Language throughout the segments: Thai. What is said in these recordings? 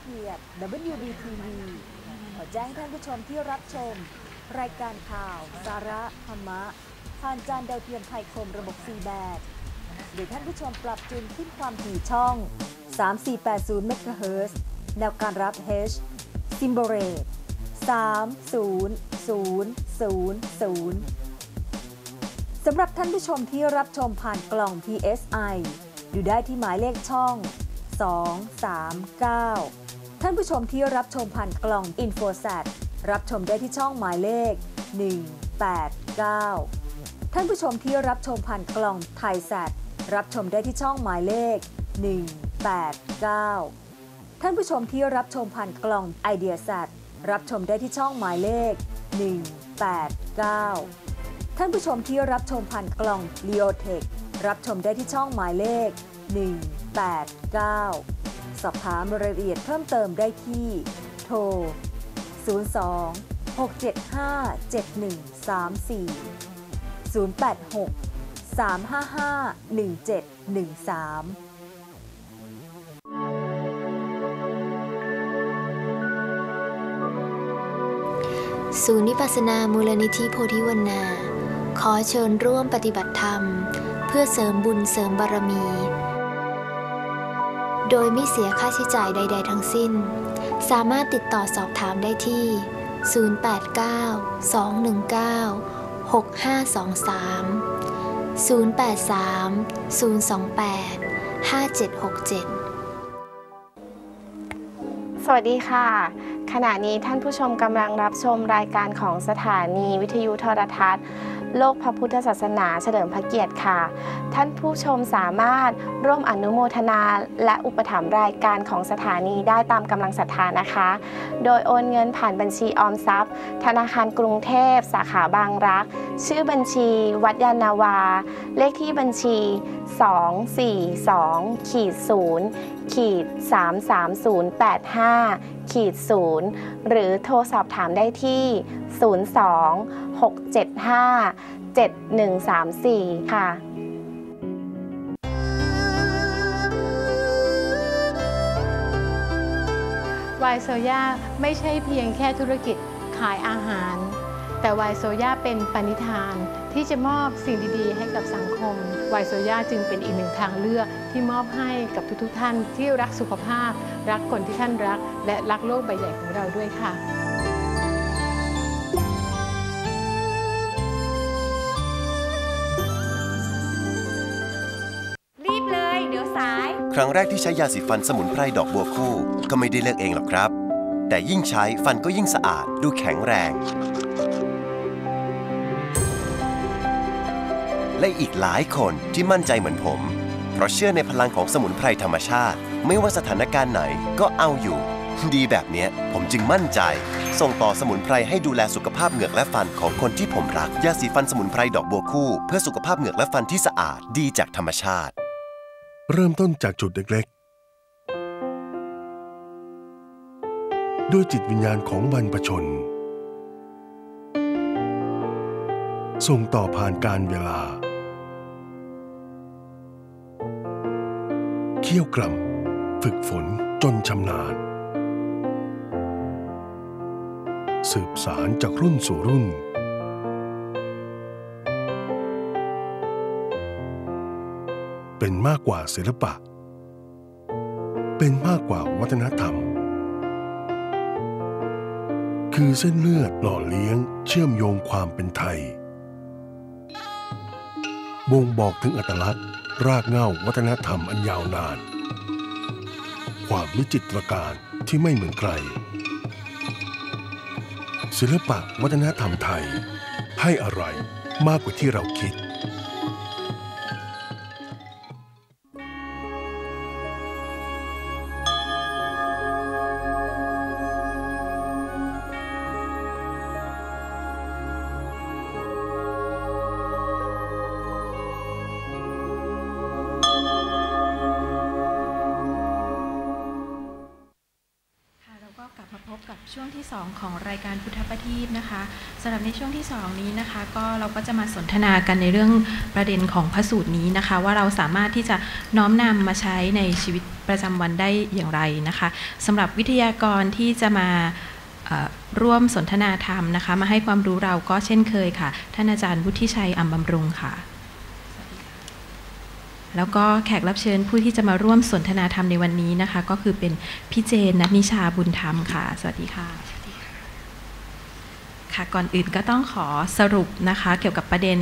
เกียรติ WBTV ขอแจ้งท่านผู้ชมที่รับชม รายการข่าว สาระธรรมะผ่านจานดาวเทียมไทยคมระบบ C แบบหรือท่านผู้ชมปรับจูนขึ้นความถี่ช่อง 3480เมกะเฮิรตซ์แนวการรับ H ซิมโบเรต30000สำหรับท่านผู้ชมที่รับชมผ่านกล่อง PSI ดูได้ที่หมายเลขช่อง 239 ท่านผู้ชมที่รับชมผ่านกล่อง InfoSat รับชมได้ที่ช่องหมายเลข 189 ท่านผู้ชมที่รับชมผ่านกล่องไทยแซดรับชมได้ที่ช่องหมายเลข 189 ท่านผู้ชมที่รับชมผ่านกล่อง i d e a s a t รับชมได้ที่ช่องหมายเลข 189 ท่านผู้ชมที่รับชมผ่านกล่อง l e o t e c h รับชมได้ที่ช่องหมายเลข 189 สอบถามรายละเอียดเพิ่มเติมได้ที่ โทร 02 675 7134 086 355 1713ศูนย์วิปัสสนามูลนิธิโพธิวนา ขอเชิญร่วมปฏิบัติธรรม เพื่อเสริมบุญเสริมบารมี โดยไม่เสียค่าใช้จ่ายใด ๆ ทั้งสิ้น สามารถติดต่อสอบถามได้ที่ 089 219 6523 083 028 5767สวัสดีค่ะ ขณะนี้ท่านผู้ชมกำลังรับชมรายการของสถานีวิทยุโทรทัศน์ โลกพระพุทธศาสนาเฉลิมพระเกียรติค่ะ ท่านผู้ชมสามารถร่วมอนุโมทนาและอุปถัมภ์รายการของสถานีได้ตามกำลังศรัทธานะคะ โดยโอนเงินผ่านบัญชีออมทรัพย์ ธนาคารกรุงเทพ สาขาบางรัก ชื่อบัญชีวัดยานาวา เลขที่บัญชี 242ขีด0ขีด33085 ขีด0หรือโทรสอบถามได้ที่ 02 675 7134 ค่ะวายโซยาไม่ใช่เพียงแค่ธุรกิจขายอาหาร แต่วายโซยาเป็นปณิธาน ที่จะมอบสิ่งดีๆ ให้กับสังคมวายโซยาจึงเป็นอีกหนึ่งทางเลือกที่มอบให้กับทุกๆท่านที่รักสุขภาพ รักคนที่ท่านรัก และรักโลกใบใหญ่ของเราด้วยค่ะรีบเลยเดี๋ยวสายครั้งแรกที่ใช้ยาสีฟันสมุนไพรดอกบัวคู่ ก็ไม่ได้เลือกเองหรอกครับ แต่ยิ่งใช้ฟันก็ยิ่งสะอาดดูแข็งแรง และอีกหลายคนที่มั่นใจเหมือนผม เพราะเชื่อในพลังของสมุนไพรธรรมชาติ ไม่ว่าสถานการณ์ไหนก็เอาอยู่ ดีแบบนี้ผมจึงมั่นใจ ส่งต่อสมุนไพรให้ดูแลสุขภาพเหงือกและฟันของคนที่ผมรัก ยาสีฟันสมุนไพรดอกบัวคู่ เพื่อสุขภาพเหงือกและฟันที่สะอาดดีจากธรรมชาติ เริ่มต้นจากจุดเล็กๆ ด้วยจิตวิญญาณของบรรพชน ส่งต่อผ่านการเวลา เคี่ยวกล่ำ ฝึกฝนจนชำนาญ สืบสารจากรุ่นสู่รุ่น เป็นมากกว่าศิลปะ เป็นมากกว่าวัฒนธรรม คือเส้นเลือดหล่อเลี้ยงเชื่อมโยงความเป็นไทย บ่งบอกถึงอัตลักษณ์ รากเหง้าวัฒนธรรมอันยาวนาน ความวิจิตรการที่ไม่เหมือนใคร ศิลปะวัฒนธรรมไทย ให้อะไรมากกว่าที่เราคิด ที่2ของรายการพุทธประทีปนะคะสำหรับในช่วงที่ 2 นี้นะคะ ก็เราก็จะมาสนทนากันในเรื่องประเด็นของพระสูตรนี้นะคะ ว่าเราสามารถที่จะน้อมนำมาใช้ในชีวิตประจำวันได้อย่างไรนะคะสำหรับวิทยากรที่จะมาร่วมสนทนาธรรมนะคะ มาให้ความรู้เราก็เช่นเคยค่ะ ท่านอาจารย์วุฒิชัยอัมบำรุงค่ะ แล้วก็แขกรับเชิญผู้ที่จะมาร่วมสนทนาธรรมในวันนี้นะคะ ก็คือเป็นพี่เจนนัทนิชาบุญธรรมค่ะ สวัสดีค่ะ ค่ะก่อนอื่นก็ต้องขอสรุปนะคะเกี่ยวกับประเด็น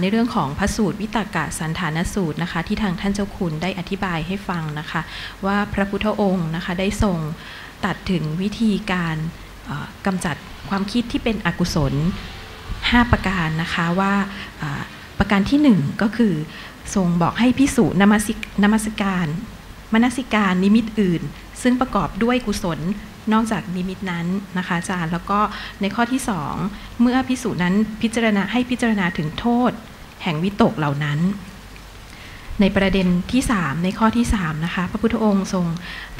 ในเรื่องของพระสูตรวิตากะสันฐานสูตรนะคะที่ทางท่านเจ้าคุณได้อธิบายให้ฟังนะคะว่าพระพุทธองค์นะคะได้ทรงตัดถึงวิธีการอ่ากำจัดความคิดที่เป็นอกุศล 5 ประการนะคะว่าประการที่ 1 ก็คือทรงบอกให้พิสูจนมัสนมัสการมนสิการนิมิตอื่น ซึ่งประกอบด้วยกุศล นอกจากนิมิตนั้นนะคะอาจารย์แล้วก็ในข้อที่ 2 เมื่อพิสูจน์นั้นพิจารณาให้พิจารณาถึงโทษ แห่งวิตกเหล่านั้น ในประเด็นที่ 3 ในข้อที่3นะคะพระพุทธองค์ทรง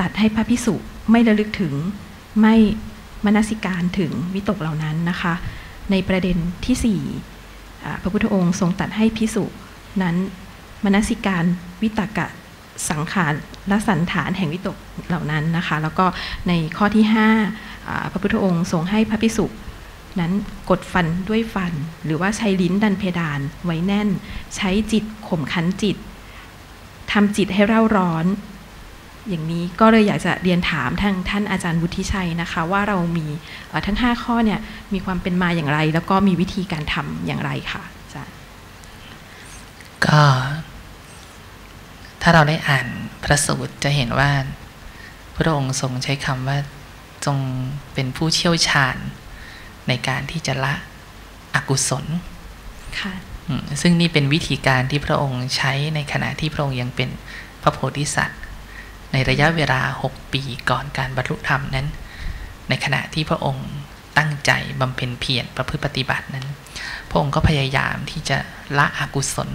ตัดให้พระพิสุไม่ระลึกถึงไม่มนสิการถึงวิตกเหล่านั้นนะคะ ในประเด็นที่4อ่พระพุทธองค์ทรงตัดให้พิสุนั้นมนสิการวิตกะ สังขารและสันฐานแห่งวิตกเหล่านั้นนะคะ แล้วก็ในข้อที่5อ่าพระพุทธองค์ทรงให้พระพิสุนั้นกดฟันด้วยฟัน หรือว่าใช้ลิ้นดันเพดานไว้แน่น ใช้จิตข่มขันจิตทำจิตให้เร่าร้อน อย่างนี้ก็เลยอยากจะเรียนถามทางท่านอาจารย์วุฒิชัยนะคะ ว่าเรามีทั้ง 5 ข้อเนี่ยมีความเป็นมาอย่างไร แล้วก็มีวิธีการทำอย่างไรค่ะอาจารย์ก็ ถ้าเราได้อ่านพระสูตรจะเห็นว่าพระองค์ทรงใช้คำว่าทรงเป็นผู้เชี่ยวชาญในการที่จะละอกุศลค่ะอืมซึ่งนี่เป็นวิธีการที่พระองค์ใช้ในขณะที่พระองค์ยังเป็นพระโพธิสัตว์ ในระยะเวลา 6 ปีก่อนการบรรลุธรรมนั้น ในขณะที่พระองค์ตั้งใจบำเพ็ญเพียรประพฤติปฏิบัตินั้น พระองค์ก็พยายามที่จะละอกุศล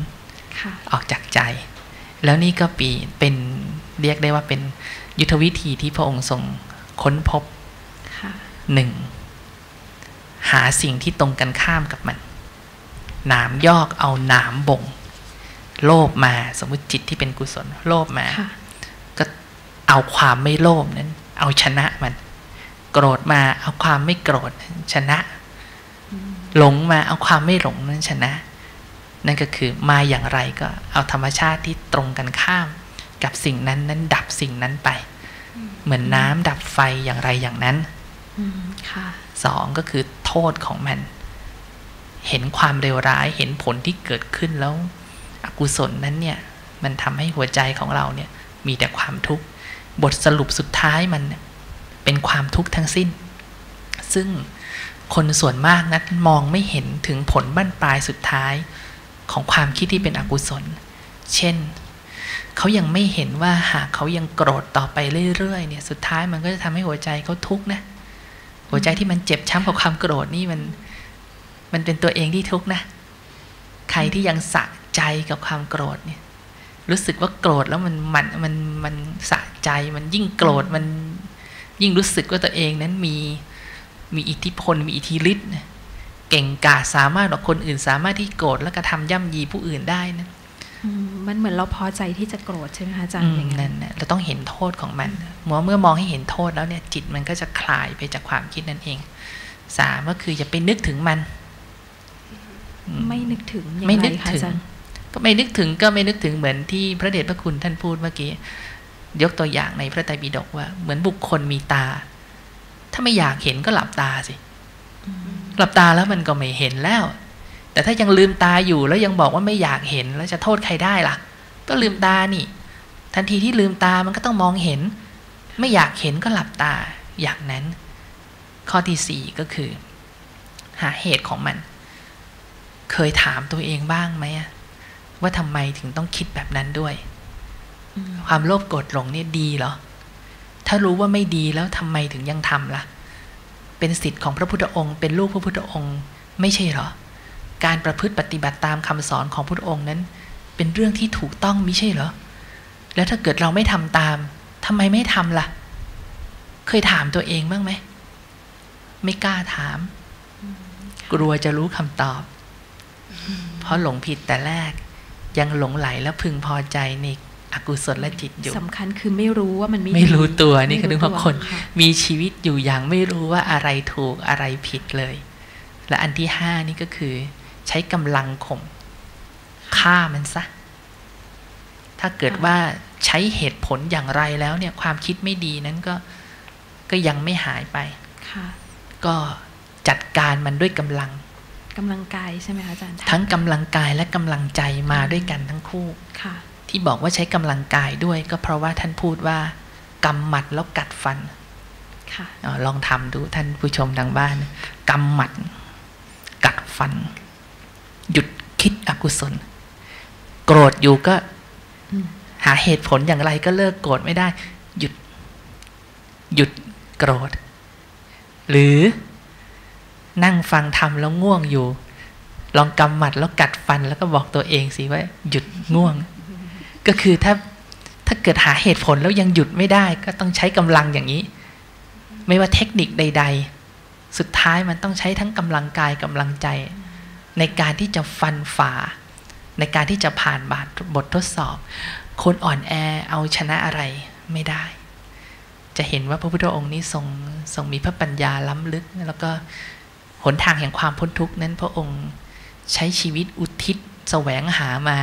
ค่ะออกจากใจ แล้วนี่ก็ปีเป็นเรียกได้ว่าเป็นยุทธวิธีที่พระองค์ทรงค้นพบค่ะหนึ่งหาสิ่งที่ตรงกันข้ามกับมันหนามยอกเอาหนามบ่ง โลภมาสมมติจิตที่เป็นกุศล โลภมาค่ะก็เอาความไม่โลภนั้น เอาชนะมัน โกรธมาเอาความไม่โกรธชนะ หลงมาเอาความไม่หลงนั้นชนะ นั่นก็คือมาอย่างไรก็เอาธรรมชาติที่ตรงกันข้าม กับสิ่งนั้นนั้นดับสิ่งนั้นไป เหมือนน้ำดับไฟอย่างไรอย่างนั้นอืมค่ะสองก็คือโทษของมัน เห็นความเลวร้ายเห็นผลที่เกิดขึ้นแล้ว อกุศลนั้นเนี่ย มันทำให้หัวใจของเราเนี่ย มีแต่ความทุกข์บทสรุปสุดท้ายมันเนี่ยเป็นความทุกข์ทั้งสิ้น ซึ่งคนส่วนมากนั้นมองไม่เห็นถึงผลบั้นปลายสุดท้าย ของความคิดที่เป็นอกุศล เช่น เขายังไม่เห็นว่าหากเขายังโกรธต่อไปเรื่อยๆเนี่ยสุดท้ายมันก็จะทำให้หัวใจเขาทุกข์นะ หัวใจที่มันเจ็บช้ำกับความโกรธนี่มันมันเป็นตัวเองที่ทุกข์นะ ใครที่ยังสะใจกับความโกรธเนี่ยรู้สึกว่าโกรธแล้วมันมันมันมันสะใจมันยิ่งโกรธมันยิ่งรู้สึกว่าตัวเองนั้นมีมีอิทธิพลมีอิทธิฤทธิ์นะ เก่งกาจสามารถกว่าคนอื่น สามารถที่โกรธแล้วก็ทำย่ำยีผู้อื่นได้นะอืมมันเหมือนเราพอใจที่จะโกรธใช่ไหมคะอาจารย์อย่างนั่นั้นนนะเราต้องเห็นโทษของมันเมื่อเมื่อมองให้เห็นโทษแล้วเนี่ยจิตมันก็จะคลายไปจากความคิดนั่นเองสามก็คืออย่าไปนึกถึงมันอืมไม่นึกถึงอย่างไม่ไรนึกคะถึอางจารย์ก็ไม่นึกถึงก็ไม่นึกถึงเหมือนที่พระเดชพระคุณท่านพูดเมื่อกี้ยกตัวอย่างในพระไตรปิฎกว่า เหมือนบุคคลมีตา ถ้าไม่อยากเห็นก็หลับตาสิ หลับตาแล้วมันก็ไม่เห็นแล้ว แต่ถ้ายังลืมตาอยู่แล้วยังบอกว่าไม่อยากเห็นแล้วจะโทษใครได้ล่ะ ก็ลืมตานี่ ทันทีที่ลืมตามันก็ต้องมองเห็น ไม่อยากเห็นก็หลับตาอย่างนั้น ข้อที่สี่ก็คือ หาเหตุของมัน เคยถามตัวเองบ้างไหมอะว่าทำไมถึงต้องคิดแบบนั้นด้วย ความโลภโกรธหลงเนี่ยดีเหรอ ถ้ารู้ว่าไม่ดีแล้วทำไมถึงยังทำล่ะ เป็นสิทธิ์ของพระพุทธองค์ เป็นลูกพระพุทธองค์ ไม่ใช่หรอ การประพฤติปฏิบัติตามคำสอนของพระพุทธองค์นั้น เป็นเรื่องที่ถูกต้องไม่ใช่หรอ แล้วถ้าเกิดเราไม่ทำตามทำไมไม่ทำล่ะ เคยถามตัวเองบ้างไหม ไม่กล้าถาม กลัวจะรู้คำตอบ เพราะหลงผิดแต่แรก ยังหลงไหลและพึงพอใจใน อกุศลจิตอยู่สำคัญคือไม่รู้ว่ามันไม่ไม่ดีรู้ตัวนี่คือไม่ถึงว่าคนตัวะมีชีวิตอยู่อย่างไม่รู้ว่าอะไรถูกอะไรผิดเลย และอันที่ห้านี่ก็คือ ใช้กำลังข่มฆ่ามันซะ ถ้าเกิดว่าใช้เหตุผลอย่างไรแล้วเนี่ยความคิดไม่ดีนั้นก็ก็ยังไม่หายไปค่ะก็จัดการมันด้วยกำลังกำลังกายใช่ไหมคะอาจารย์ ทั้งกำลังกายและกำลังใจมาด้วยกันทั้งคู่ค่ะ ที่บอกว่าใช้กำลังกายด้วย ก็เพราะว่าท่านพูดว่ากำหมัดแล้วกัดฟันค่ะอลองทำดูท่านผู้ชมทางบ้านกำหมัด กัดฟัน หยุดคิดอกุศล โกรธอยู่ก็อืมหาเหตุผลอย่างไรก็เลิกโกรธไม่ได้ หยุด หยุดโกรธ หรือนั่งฟังทำแล้วง่วงอยู่ ลองกำหมัดแล้วกัดฟันแล้วก็บอกตัวเองสิว่า หยุดง่วง ก็คือถ้าถ้าเกิดหาเหตุผลแล้วยังหยุดไม่ได้ ก็ต้องใช้กำลังอย่างนี้ ไม่ว่าเทคนิคใด ๆ สุดท้ายมันต้องใช้ทั้งกำลังกายกำลังใจ ในการที่จะฟันฝ่า ในการที่จะผ่านบาทบททดสอบ คนอ่อนแอเอาชนะอะไรไม่ได้ จะเห็นว่าพระพุทธองค์นี้ทรงทรงมีพระปัญญาล้ำลึก แล้วก็หนทางแห่งความพ้นทุกข์นั้นพระองค์ใช้ชีวิตอุทิศแสวงหามา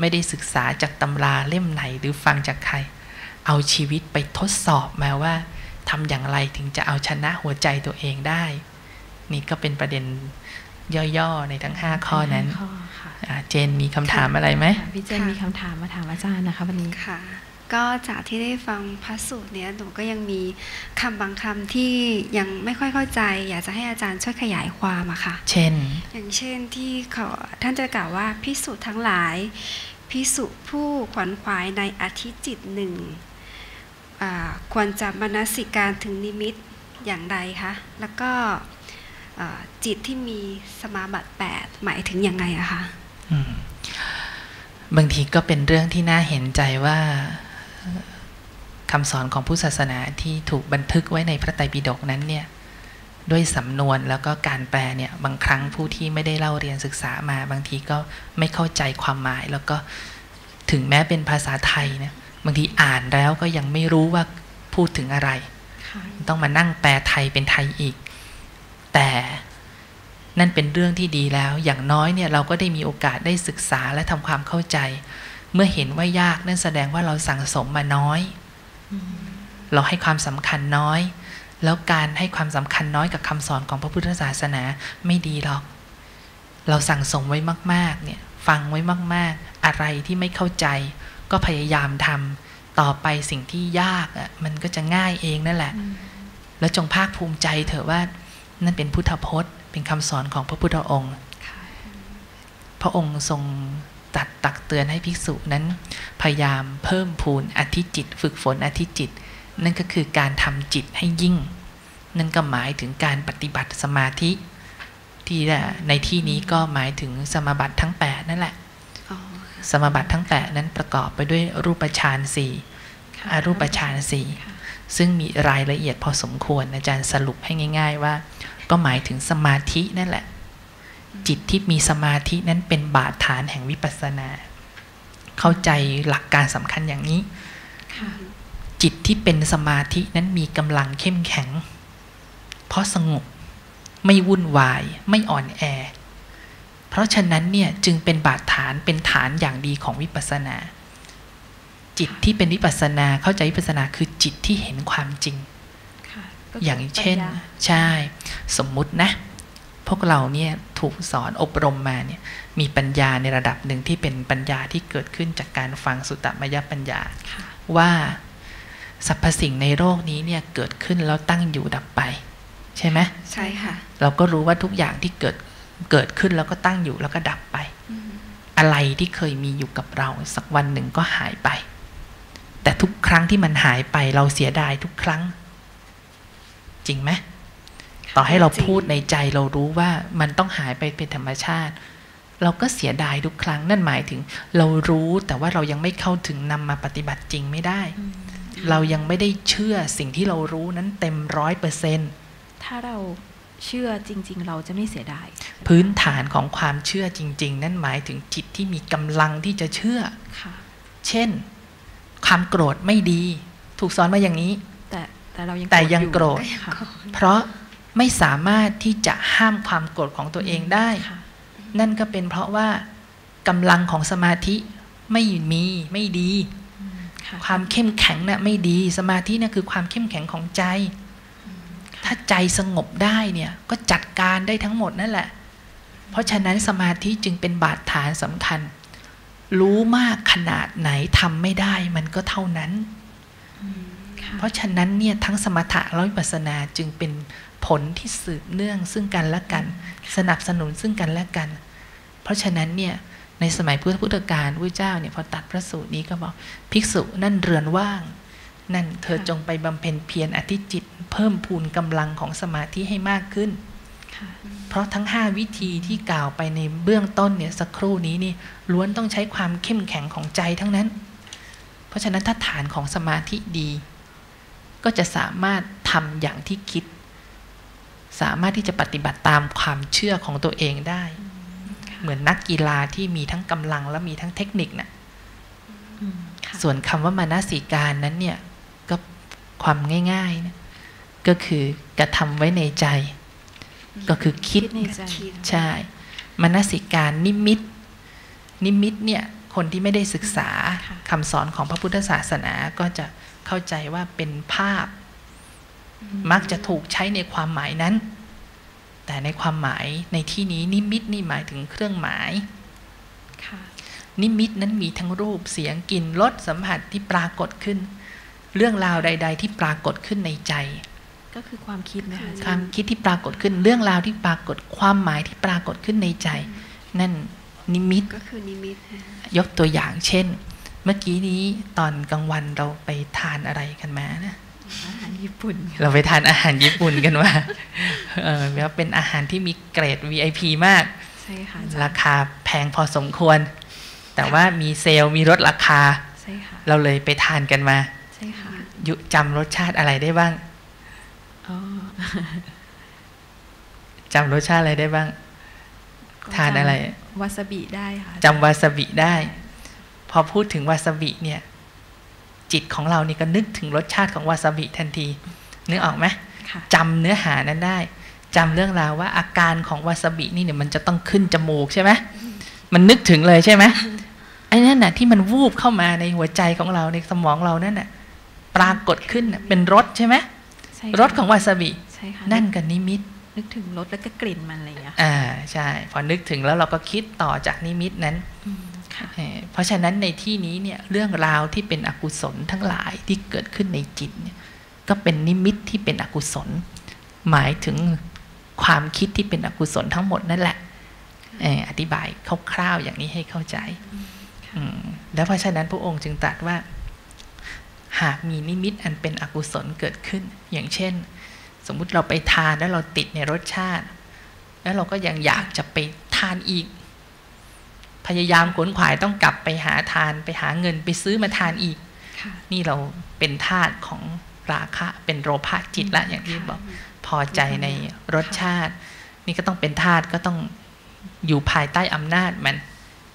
ไม่ได้ศึกษาจากตำราเล่มไหนหรือฟังจากใคร เอาชีวิตไปทดสอบมาว่าทำอย่างไรถึงจะเอาชนะหัวใจตัวเองได้ นี่ก็เป็นประเด็นย่อๆในทั้ง 5 ข้อนั้นข้อค่ะอ่าเจนมีคำถามอะไรไหมค่ะพี่เจนมีคำถามมาถามอาจารย์นะคะวันนี้ค่ะ ก็จากที่ได้ฟังพระสูตรเนี้ยหนูก็ยังมีคำบางคำที่ยังไม่ค่อยเข้าใจ อยากจะให้อาจารย์ช่วยขยายความอะค่ะ เช่น อย่างเช่นที่เขาท่านจะกล่าวว่าพิสุทั้งหลาย พิสุผู้ขวนขวายในอธิจิตหนึ่งอ่าควรจะมนสิการถึงนิมิตอย่างไรคะแล้วก็อ่าจิตที่มีสมาบัติ8หมายถึงยังไงอะคะอืมบางทีก็เป็นเรื่องที่น่าเห็นใจว่า คำสอนของพุทธศาสนาที่ถูกบันทึกไว้ในพระไตรปิฎกนั้นเนี่ยด้วยสำนวนแล้วก็การแปลเนี่ยบางครั้งผู้ที่ไม่ได้เล่าเรียนศึกษามาบางทีก็ไม่เข้าใจความหมาย แล้วก็ถึงแม้เป็นภาษาไทยเนี่ยบางทีอ่านแล้วก็ยังไม่รู้ว่าพูดถึงอะไรค่ะต้องมานั่งแปลไทยเป็นไทยอีก แต่นั่นเป็นเรื่องที่ดีแล้วอย่างน้อยเนี่ยเราก็ได้มีโอกาสได้ศึกษาและทำความเข้าใจ เมื่อเห็นว่ายากนั่นแสดงว่าเราสั่งสมมาน้อย เราให้ความสำคัญน้อย แล้วการให้ความสำคัญน้อยกับคำสอนของพระพุทธศาสนาไม่ดีหรอก เราสั่งสมไว้มาก ๆ เนี่ย ฟังไว้มาก ๆ อะไรที่ไม่เข้าใจ ก็พยายามทำต่อไปสิ่งที่ยากอะมันก็จะง่ายเองนั่นแหละ แล้วจงภาคภูมิใจเถอะว่านั่นเป็นพุทธพจน์ เป็นคำสอนของพระพุทธองค์ พระองค์ทรง ตัดตักเตือนให้ภิกษุนั้น พยายามเพิ่มพูนอธิจิต ฝึกฝนอธิจิต นั่นก็คือการทำจิตให้ยิ่ง นั่นก็หมายถึงการปฏิบัติสมาธิ ที่ในที่นี้ก็หมายถึงสมาบัติทั้ง 8 นั่นแหละอ๋อสมาบัติทั้ง 8 นั้นประกอบไปด้วยรูปฌานสี่ค่ะอรูปฌานสี่ค่ะซึ่งมีรายละเอียดพอสมควรอาจารย์สรุปให้ง่าย ๆ ว่า ก็หมายถึงสมาธินั่นแหละ จิตที่มีสมาธินั้นเป็นบาดฐานแห่งวิปัสสนา เข้าใจหลักการสำคัญอย่างนี้ค่ะจิตที่เป็นสมาธินั้นมีกำลังเข้มแข็ง เพราะสงบไม่วุ่นวายไม่อ่อนแอ เพราะฉะนั้นเนี่ยจึงเป็นบาดฐานเป็นฐานอย่างดีของวิปัสสนา จิตที่เป็นวิปัสสนาเข้าใจวิปัสสนาคือจิตที่เห็นความจริงค่ะก็คือย่างเช่นปัญญาใช่ สมมุตินะ พวกเราเนี่ย ถูกสอนอบรมมาเนี่ยมีปัญญาในระดับหนึ่งที่เป็นปัญญาที่เกิดขึ้นจากการฟังสุตตมยปัญญาค่ะว่าสรรพสิ่งในโลกนี้เนี่ยเกิดขึ้นแล้วตั้งอยู่ดับไป ใช่ไหมใช่ค่ะ เราก็รู้ว่าทุกอย่างที่เกิดเกิดขึ้นแล้วก็ตั้งอยู่แล้วก็ดับไป อะไรที่เคยมีอยู่กับเรา สักวันหนึ่งก็หายไป แต่ทุกครั้งที่มันหายไปเราเสียดายทุกครั้ง จริงไหม ต่อให้เราจริงพูดในใจเรารู้ว่ามันต้องหายไปเป็นธรรมชาติ เราก็เสียดายทุกครั้งนั่นหมายถึง เรารู้แต่ว่าเรายังไม่เข้าถึงนำมาปฏิบัติจริงไม่ได้อืมเรายังไม่ได้เชื่อสิ่งที่เรารู้นั้นเต็มร้อยเปอร์เซ็นต์ถ้าเราเชื่อจริง ๆ เราจะไม่เสียดาย พื้นฐานของความเชื่อจริง ๆ นั่นหมายถึงจิตที่มีกำลังที่จะเชื่อค่ะเช่น ความโกรธไม่ดี ถูกสอนมาอย่างนี้ แต่แต่เรายังแต่ยังโกรธอยู่ค่ะเพราะ ไม่สามารถที่จะห้ามความโกรธของตัวเองได้ค่ะนั่นก็เป็นเพราะว่ากำลังของสมาธิไม่มีไม่ดีค่ะความเข้มแข็งน่ะไม่ดีสมาธิน่ะคือความเข้มแข็งของใจ ถ้าใจสงบได้เนี่ยก็จัดการได้ทั้งหมดนั่นแหละ เพราะฉะนั้นสมาธิจึงเป็นบาดฐานสำคัญ รู้มากขนาดไหนทำไม่ได้มันก็เท่านั้นค่ะเพราะฉะนั้นเนี่ยทั้งสมถะและวิปัสสนาจึงเป็น ผลที่สืบเนื่องซึ่งกันและกัน สนับสนุนซึ่งกันและกัน เพราะฉะนั้นเนี่ยในสมัยพุทธพุทธกาลพระเจ้าเนี่ยพอตัดพระสูตรนี้ก็บอกภิกษุนั่นเรือนว่าง นั่นเธอจงไปบำเพ็ญเพียรอธิจิต เพิ่มพูนกำลังของสมาธิให้มากขึ้นค่ะเพราะทั้ง 5 วิธีที่กล่าวไปในเบื้องต้นเนี่ยสักครู่นี้นี่ล้วนต้องใช้ความเข้มแข็งของใจทั้งนั้น เพราะฉะนั้นถ้าฐานของสมาธิดี ก็จะสามารถทำอย่างที่คิด สามารถที่จะปฏิบัติตามความเชื่อของตัวเองได้ เหมือนนักกีฬาที่มีทั้งกำลังและมีทั้งเทคนิคนะ่ะอืมค่ะส่วนคำว่ามานาสิการนั้นเนี่ยก็ความง่ายๆนะก็คือกระทำไว้ในใจ ก็คือคิดคิดในใจใช่มนสิการนิมิต นิมิตเนี่ยคนที่ไม่ได้ศึกษาค่ะคำสอนของพระพุทธศาสนาก็จะเข้าใจว่าเป็นภาพ มักจะถูกใช้ในความหมายนั้น แต่ในความหมายในที่นี้นิมิตนี่หมายถึงเครื่องหมายค่ะนิมิตนั้นมีทั้งรูปเสียงกลิ่นรสสัมผัสที่ปรากฏขึ้น เรื่องราวใด ๆ ที่ปรากฏขึ้นในใจ ก็คือความคิดนะคะความคิดที่ปรากฏขึ้น เรื่องราวที่ปรากฏความหมายที่ปรากฏขึ้นในใจ นั่นนิมิตก็คือนิมิตค่ะยกตัวอย่างเช่น เมื่อกี้นี้ตอนกลางวันเราไปทานอะไรกันมานะ อาหารญี่ปุ่นค่ะเราไปทานอาหารญี่ปุ่นกันมาเออแล้วเป็นอาหารที่มีเกรด VIP มากใช่ค่ะอาจารย์ราคาแพงพอสมควร แต่ว่ามีเซลล์มีลดราคาใช่ค่ะเราเลยไปทานกันมาใช่ค่ะยุจำรสชาติอะไรได้บ้างอ๋อจำรสชาติอะไรได้บ้าง ทานอะไรวาซาบิได้ค่ะจำวาซาบิได้ พอพูดถึงวาซาบิเนี่ย จิตของเรานี่ก็นึกถึงรสชาติของวาซาบิทันที นึกออกไหมค่ะจำเนื้อหานั้นได้จำเรื่องราวว่าอาการของวาซาบินี่เนี่ยมันจะต้องขึ้นจมูกใช่ไหมมันนึกถึงเลยใช่ไหมไอ้นั่นน่ะที่มันวูบเข้ามาในหัวใจของเราในสมองเรานั่นน่ะปรากฏขึ้นน่ะเป็นรสใช่ไหมใช่ค่ะรสของวาซาบิใช่ค่ะนั่นกับนิมิต นึกถึงรสแล้วก็กลิ่นมันอะไรอย่างเงี้ยค่ะอ่าใช่ พอนึกถึงแล้วเราก็คิดต่อจากนิมิตนั้นอืมค่ะ เอ่อเพราะฉะนั้นในที่นี้เนี่ยเรื่องราวที่เป็นอกุศลทั้งหลายที่เกิดขึ้นในจิตเนี่ยก็เป็นนิมิตที่เป็นอกุศล หมายถึงความคิดที่เป็นอกุศลทั้งหมดนั่นแหละเอ่ออธิบายคร่าวๆอย่างนี้ให้เข้าใจอืมแล้วเพราะฉะนั้นพระองค์จึงตรัสว่า หากมีนิมิตอันเป็นอกุศลเกิดขึ้น อย่างเช่น สมมุติเราไปทานแล้วเราติดในรสชาติ แล้วเราก็ยังอยากจะไปทานอีก พยายามขวนขวายต้องกลับไปหาทานไปหาเงินไปซื้อมาทานอีกค่ะนี่เราเป็นทาสของราคะ เป็นโลภะจิตละอย่างที่บอกพอใจในรสชาติ นี่ก็ต้องเป็นทาสก็ต้องอยู่ภายใต้อำนาจมัน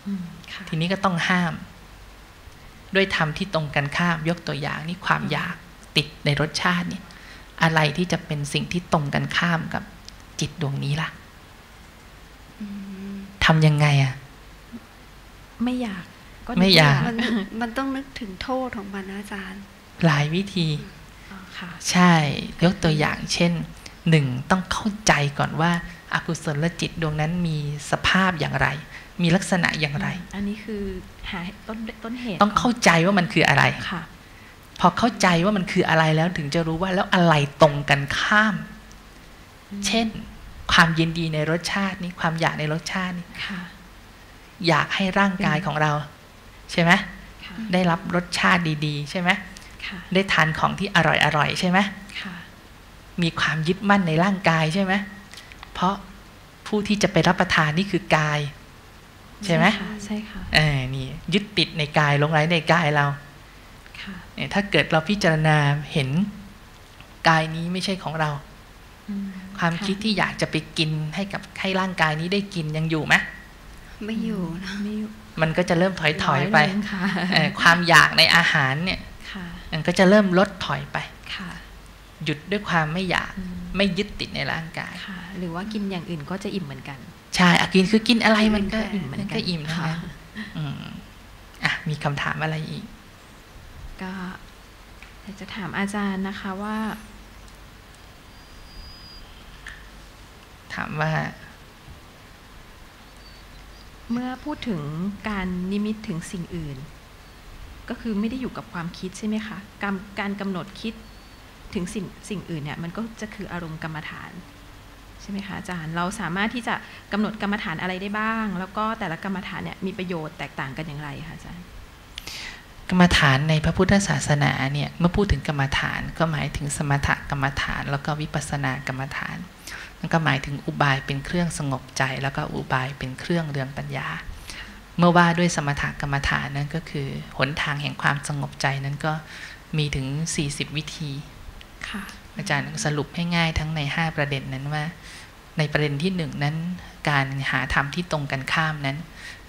อืมค่ะทีนี้ก็ต้องห้าม ด้วยธรรมที่ตรงกันข้ามยกตัวอย่างนี่ความอยากติดในรสชาตินี่อะไรที่จะเป็นสิ่งที่ตรงกันข้ามกับจิตดวงนี้ล่ะทำยังไงอะ ไม่อยากก็ไม่อยากมันมันต้องนึกถึงโทษของมันนะอาจารย์ หลายวิธีอ๋อค่ะใช่ยกตัวอย่างเช่นหนึ่งต้องเข้าใจก่อนว่าอากุศลจิตดวงนั้นมีสภาพอย่างไร มีลักษณะอย่างไร อันนี้คือหาต้นต้นเหตุ ต้องเข้าใจว่ามันคืออะไรค่ะ พอเข้าใจว่ามันคืออะไรแล้วถึงจะรู้ว่าแล้วอะไรตรงกันข้าม เช่น ความยินดีในรสชาตินี่ความอยากในรสชาตินี่ค่ะ อยากให้ร่างกายของเรา ใช่ไหมค่ะได้รับรสชาติดีๆ ใช่ไหมค่ะได้ทานของที่อร่อยๆใช่ไหมค่ะมีความยึดมั่นในร่างกายใช่ไหมเพราะผู้ที่จะไปรับประทานนี่คือกาย ใช่ไหมค่ะใช่ค่ะเออนี่ยึดติดในกายหลงไหลในกายเราค่ะเนี่ยถ้าเกิดเราพิจารณาเห็นกายนี้ไม่ใช่ของเราอืมความคิดที่อยากจะไปกินให้กับให้ร่างกายนี้ได้กินยังอยู่ไหม ไม่อยู่นะไม่อยู่ มันก็จะเริ่มถอยถอยๆไปน้อยลงค่ะเอ่อความอยากในอาหารเนี่ยค่ะมันก็จะเริ่มลดถอยไปค่ะหยุดด้วยความไม่อยากอืมไม่ยึดติดในร่างกายค่ะหรือว่ากินอย่างอื่นก็จะอิ่มเหมือนกัน ใช่อะกินคือกินอะไรมันก็อิ่มเหมือนกันมันก็อิ่มทั้งนั้นค่ะอืมอะมีคำถามอะไรอีก ก็อยากจะถามอาจารย์นะคะว่า ถามว่า เมื่อพูดถึงการนิมิตถึงสิ่งอื่น ก็คือไม่ได้อยู่กับความคิดใช่ไหมคะ การการกำหนดคิดถึงสิ่งสิ่งอื่นเนี่ยมันก็จะคืออารมณ์กรรมฐานใช่ไหมคะอาจารย์เราสามารถที่จะกำหนดกรรมฐานอะไรได้บ้าง แล้วก็แต่ละกรรมฐานเนี่ยมีประโยชน์แตกต่างกันอย่างไรคะอาจารย์กรรมฐานในพระพุทธศาสนาเนี่ยเมื่อพูดถึงกรรมฐานก็หมายถึงสมถกรรมฐาน แล้วก็วิปัสสนากรรมฐาน มันก็หมายถึงอุบายเป็นเครื่องสงบใจ แล้วก็อุบายเป็นเครื่องเรืองปัญญา เมื่อว่าด้วยสมถกรรมฐานนั้นก็คือหนทางแห่งความสงบใจนั้นก็มีถึง 40 วิธีค่ะอาจารย์สรุปให้ง่ายทั้งใน 5 ประเด็นนั้นว่า ในประเด็นที่หนึ่งนั้น การหาธรรมที่ตรงกันข้ามนั้น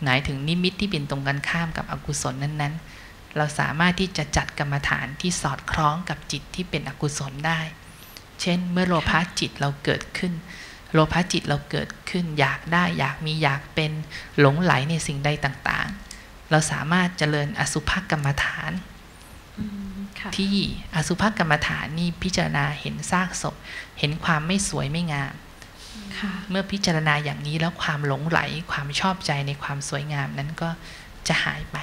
หมายถึงนิมิตที่เป็นตรงกันข้ามกับอกุศลนั้นๆ เราสามารถที่จะจัดกรรมฐานที่สอดคล้องกับจิตที่เป็นอกุศลได้ เช่นเมื่อโลภะจิตเราเกิดขึ้น โลภะจิตเราเกิดขึ้น อยากได้อยากมีอยากเป็นหลงไหลในสิ่งใดต่างๆ เราสามารถเจริญอสุภกรรมฐานอืมค่ะที่อสุภกรรมฐานนี่พิจารณาเห็นซากศพ เห็นความไม่สวยไม่งามค่ะเมื่อพิจารณาอย่างนี้แล้วความหลงไหลความชอบใจในความสวยงามนั้นก็จะหายไป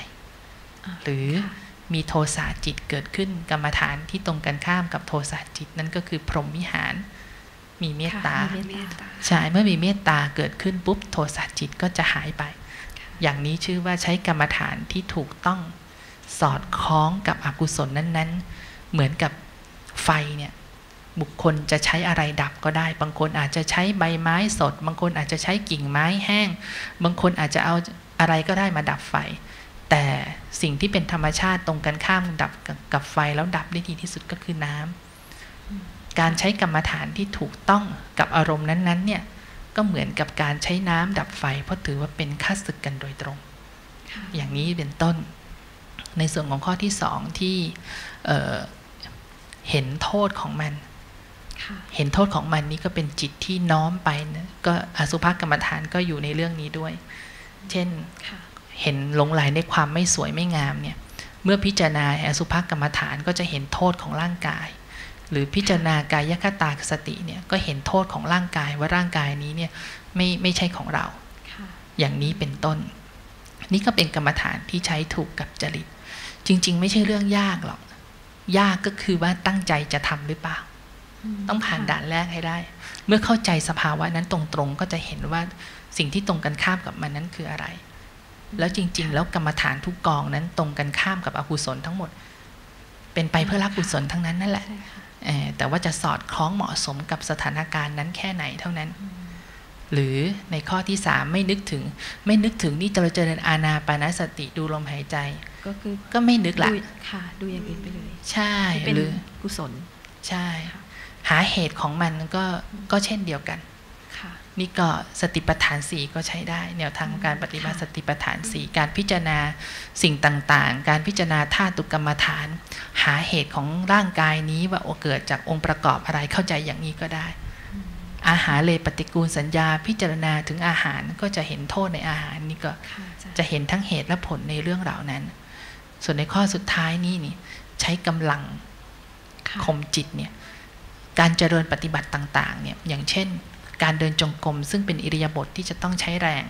อ่าหรือค่ะ มีโทสะจิตเกิดขึ้นกรรมฐานที่ตรงกันข้ามกับโทสะจิตนั่นก็คือพรหมวิหาร มีเมตตาค่ะเมตตาใช่เมื่อมีเมตตาเกิดขึ้นปุ๊บโทสะจิตก็จะหายไป อย่างนี้ชื่อว่าใช้กรรมฐานที่ถูกต้องสอดคล้องกับอกุศลนั้นๆ เหมือนกับไฟเนี่ยบุคคลจะใช้อะไรดับก็ได้ บางคนอาจจะใช้ใบไม้สด บางคนอาจจะใช้กิ่งไม้แห้ง บางคนอาจจะเอาอะไรก็ได้มาดับไฟ แต่สิ่งที่เป็นธรรมชาติตรงกันข้ามดับกับกับไฟแล้วดับได้ดีที่สุดก็คือน้ำการใช้กรรมฐานที่ถูกต้องกับอารมณ์นั้นๆเนี่ยก็เหมือนกับการใช้น้ำดับไฟ เพราะถือว่าเป็นค่าศึกกันโดยตรงค่ะอย่างนี้เป็นต้น ในส่วนของข้อที่สองที่เอ่อเห็นโทษของมันค่ะเห็นโทษของมันนี่ก็เป็นจิตที่น้อมไปนะก็อสุภกรรมฐานก็อยู่ในเรื่องนี้ด้วย เช่นค่ะ เห็นหลงไหลในความไม่สวยไม่งามเนี่ยเมื่อพิจารณาอสุภกรรมฐานก็จะเห็นโทษของร่างกาย หรือพิจารณากายคตาสติเนี่ยก็เห็นโทษของร่างกายว่าร่างกายนี้เนี่ยไม่ไม่ใช่ของเราค่ะอย่างนี้เป็นต้น นี่ก็เป็นกรรมฐานที่ใช้ถูกกับจริต จริง ๆ ไม่ใช่เรื่องยากหรอก ยากก็คือว่าตั้งใจจะทำหรือเปล่า ต้องผ่านด่านแรกให้ได้ เมื่อเข้าใจสภาวะนั้นตรงๆ ก็จะเห็นว่าสิ่งที่ตรงกันข้ามกับมันนั้นคืออะไร แล้วจริง ๆ แล้วกรรมฐานทุกกองนั้นตรงกันข้ามกับอกุศลทั้งหมด เป็นไปเพื่อรักกุศลทั้งนั้นนั่นแหละใช่ค่ะเอ่อแต่ว่าจะสอดคล้องเหมาะสมกับสถานการณ์นั้นแค่ไหนเท่านั้น หรือในข้อที่สามไม่นึกถึง ไม่นึกถึงนี่จะเจริญอาณาปานสติดูลมหายใจ ก็คือก็ไม่นึกละดูค่ะดูอย่างอื่นไปเลย ใช่ที่เป็นหรือกุศลใช่ค่ะหาเหตุของมันก็ก็เช่นเดียวกันค่ะ นี่ก็สติปัฏฐานสี่ก็ใช้ได้ แนวทางการปฏิบัติสติปัฏฐานสี่การพิจารณาสิ่งต่างๆ การพิจารณาธาตุกรรมฐาน หาเหตุของร่างกายนี้ว่าเกิดจากองค์ประกอบอะไรเข้าใจอย่างนี้ก็ได้ อาหารเลยปฏิกูลสัญญาพิจารณาถึงอาหารก็จะเห็นโทษในอาหารนี่ก็จะเห็นทั้งเหตุและผลในเรื่องรานั้น ส่วนในข้อสุดท้ายนี่นี่ใช้กำลังข่มจิตเนี่ยการเจริญปฏิบัติต่างๆเนี่ยอย่างเช่น การเดินจงกรมซึ่งเป็นอิริยาบถทที่จะต้องใช้แรง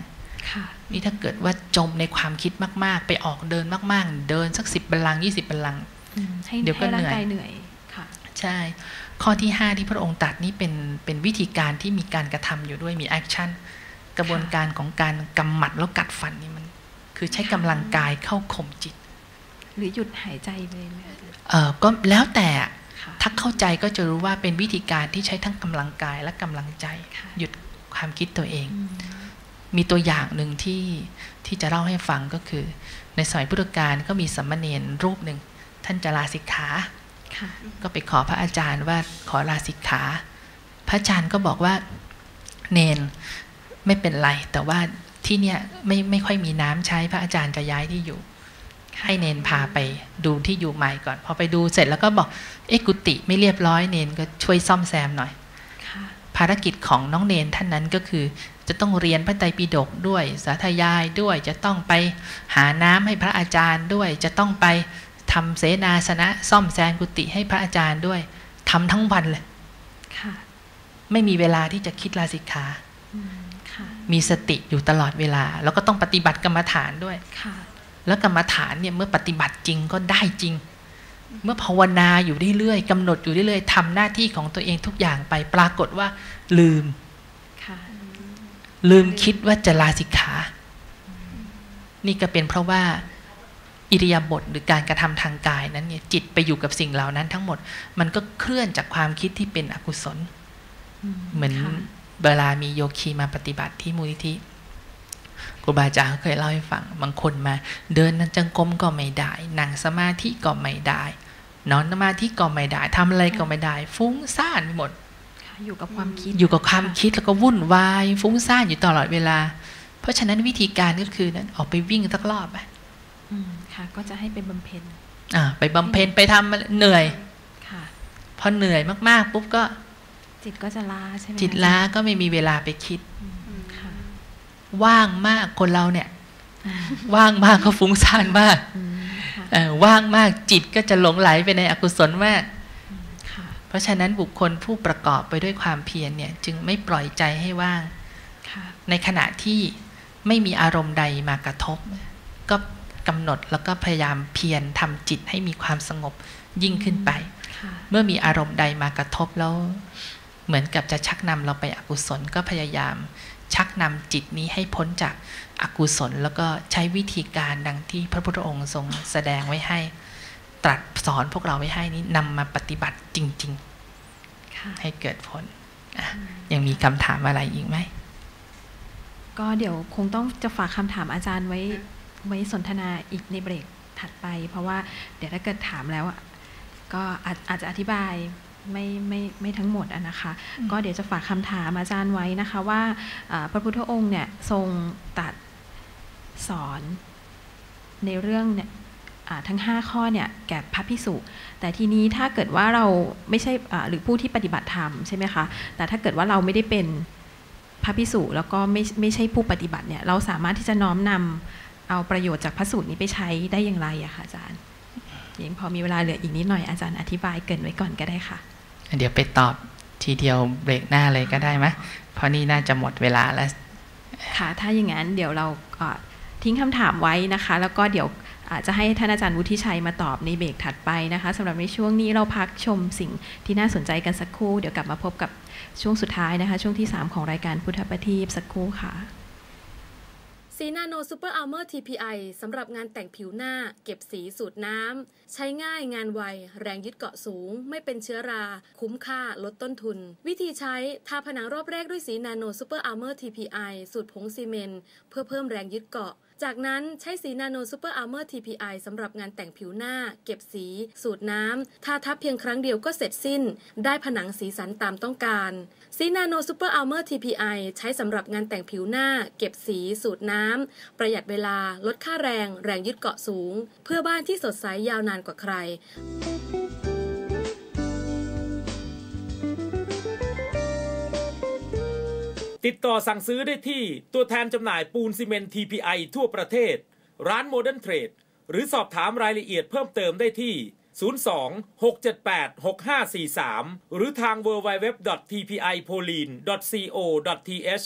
ค่ะนี่ถ้าเกิดว่าจมในความคิดมาก ๆ ไปออกเดินมาก ๆ เดินสักสิบบัลลังก์ยี่สิบบัลลังก์อืมให้เดี๋ยวก็ให้ร่างเหนื่อยกายเหนื่อยค่ะใช่ ข้อที่5ที่พระองค์ตรัดนี่เป็นเป็นวิธีการที่มีการกระทำอยู่ด้วยมีแอคชั่นกระบวนการของการกำหมัดแล้วกัดฟันนี่มัน คือใช้กำลังกายเข้าข่มจิต หรือหยุดหายใจไปเลยไหมอาจารย์เออก็แล้วแต่ค่ะ ถ้าเข้าใจก็จะรู้ว่าเป็นวิธีการที่ใช้ทั้งกำลังกายและกำลังใจค่ะหยุดความคิดตัวเองอืมมีตัวอย่างหนึ่งที่ที่จะเล่าให้ฟังก็คือ ในสมัยพุทธกาลก็มีสัมมเนรรูปหนึ่ง ท่านจะลาสิกขาค่ะก็ไปขอพระอาจารย์ว่าขอลาสิกขา พระอาจารย์ก็บอกว่าเนนไม่เป็นไร แต่ว่าที่เนี่ยไม่ไม่ค่อยมีน้ำใช้พระอาจารย์จะย้ายที่อยู่ ให้เนนพาไปดูที่อยู่ใหม่ก่อน พอไปดูเสร็จแล้วก็บอก เอ๊ะกุฏิไม่เรียบร้อยเนนก็ช่วยซ่อมแซมหน่อยภารกิจของน้องเนนท่านนั้นก็คือ จะต้องเรียนพระไตรปิฎกด้วย สาธยายด้วยจะต้องไปหาน้ำให้พระอาจารย์ด้วย จะต้องไปทำเสนาสนะ ซ่อมแซมกุฏิให้พระอาจารย์ด้วยทำทั้งวันเลยค่ะไม่มีเวลาที่จะคิดลาสิกขาอืมค่ะมีสติอยู่ตลอดเวลา แล้วก็ต้องปฏิบัติกรรมฐานด้วยค่ะ แล้วกรรมฐานเนี่ยเมื่อปฏิบัติจริงก็ได้จริง เมื่อภาวนาอยู่เรื่อยๆกำหนดอยู่เรื่อยๆทำหน้าที่ของตัวเองทุกอย่างไปปรากฏว่า ลืมค่ะลืมคิดว่าจะลาสิกขา นี่ก็เป็นเพราะว่าอิริยาบถหรือการกระทำทางกายนั้นเนี่ยจิตไปอยู่กับสิ่งเหล่านั้นทั้งหมด มันก็เคลื่อนจากความคิดที่เป็นอกุศล เหมือนเวลามีโยคีมาปฏิบัติที่มูลนิธิ ครูบาอาจารย์เคยเล่าให้ฟังบางคนมาเดินนั่งจังกรมก็ไม่ได้ นั่งสมาธิก็ไม่ได้ นอนสมาธิก็ไม่ได้ทำอะไรก็ไม่ได้ ฟุ้งซ่านไปหมดค่ะอยู่กับความคิดอยู่กับความคิดแล้วก็วุ่นวาย ฟุ้งซ่านอยู่ตลอดเวลา เพราะฉะนั้นวิธีการก็คือนั้นออกไปวิ่งสักรอบไปอืมค่ะ ก็จะให้เป็นบำเพ็ญอ่าไปบำเพ็ญไปทำเหนื่อยค่ะพอเหนื่อยมากๆปุ๊บก็ จิตก็จะล้าใช่ไหมจิตล้าก็ไม่มีเวลาไปคิดค่ะ ว่างมากคนเราเนี่ย ว่างมากก็ฟุ้งซ่านมากอืมค่ะเออว่างมากจิตก็จะหลงไหลไปในอกุศลมากค่ะเพราะฉะนั้นบุคคลผู้ประกอบไปด้วยความเพียรเนี่ย จึงไม่ปล่อยใจให้ว่างค่ะในขณะที่ไม่มีอารมณ์ใดมากระทบ ก็กำหนดแล้วก็พยายามเพียรทำจิตให้มีความสงบยิ่งขึ้นไปค่ะเมื่อมีอารมณ์ใดมากระทบแล้ว เหมือนกับจะชักนำเราไปอกุศลก็พยายาม ชักนำจิตนี้ให้พ้นจากอากุศล แล้วก็ใช้วิธีการดังที่พระพุทธองค์ทรงแสดงไว้ให้ ตรัสสอนพวกเราไว้ให้นี้นำมาปฏิบัติจริงค่ะๆให้เกิดผลอะยังมีคำถามอะไรอีกไหม ก็เดี๋ยวคงต้องจะฝากคำถามอาจารย์ไว้ไว้สนทนาอีกในเบรกถัดไป เพราะว่าเดี๋ยวถ้าเกิดถามแล้วอะก็อาจอาจจะอธิบาย ไม่ไม่ไม่ทั้งหมดอะนะคะ ก็เดี๋ยวจะฝากคำถามอาจารย์ไว้นะคะว่าอ่าพระพุทธองค์เนี่ยทรงตรัดสอนในเรื่องเนี่ยอ่าทั้ง 5 ข้อเนี่ยแก่พระพิสุแต่ทีนี้ถ้าเกิดว่าเราไม่ใช่อ่าหรือผู้ที่ปฏิบัติธรรมใช่ไหมคะแต่ถ้าเกิดว่าเราไม่ได้เป็นพระพิสุแล้วก็ไม่ไม่ใช่ผู้ปฏิบัติเนี่ยเราสามารถที่จะน้อมนำเอาประโยชน์จากพระสูตรนี้ไปใช้ได้อย่างไรอะคะอาจารย์ ยังพอมีเวลาเหลืออีกนิดหน่อยอาจารย์อธิบายเกรินไว้ก่อนก็ได้ค่ะ เดี๋ยวไปตอบทีเดียวเบรกหน้าเลยก็ได้ไหมเพราะนี่น่าจะหมดเวลาแล้ว ค่ะ ถ้าอย่างนั้นเดี๋ยวเราก็ทิ้งคำถามไว้นะคะ แล้วก็เดี๋ยวอาจจะให้ท่านอาจารย์วุฒิชัยมาตอบในเบรกถัดไปนะคะสำหรับในช่วงนี้เราพักชมสิ่งที่น่าสนใจกันสักครู่ เดี๋ยวกลับมาพบกับช่วงสุดท้ายนะคะ ช่วงที่ 3 ของรายการพุทธประทีปสักครู่ค่ะ สีนาโนซูเปอร์อาร์เมอร์ TPI สำหรับงานแต่งผิวหน้า เก็บสีสูตรน้ำ ใช้ง่ายงานไว แรงยึดเกาะสูง ไม่เป็นเชื้อรา คุ้มค่าลดต้นทุน วิธีใช้ ทาผนังรอบแรกด้วยสีนาโนซูเปอร์อาร์เมอร์ TPI สูตรผงซีเมนต์เพื่อเพิ่มแรงยึดเกาะจากนั้นใช้สีนาโนซูเปอร์อาร์เมอร์ TPI สำหรับงานแต่งผิวหน้า เก็บสี สูตรน้ำ ทาทับเพียงครั้งเดียวก็เสร็จสิ้น ได้ผนังสีสันตามต้องการ สีนาโนซูเปอร์อาร์เมอร์ TPI ใช้สำหรับงานแต่งผิวหน้า เก็บสีสูตรน้ำ ประหยัดเวลา ลดค่าแรง แรงยึดเกาะสูง เพื่อบ้านที่สดใสยาวนานกว่าใครติดต่อสั่งซื้อได้ที่ตัวแทนจำหน่ายปูนซีเมนต์ TPI ทั่วประเทศ ร้านโมเดิร์นเทรดหรือสอบถามรายละเอียดเพิ่มเติมได้ที่ 02 678 6543 หรือทาง www.tpipoline.co.th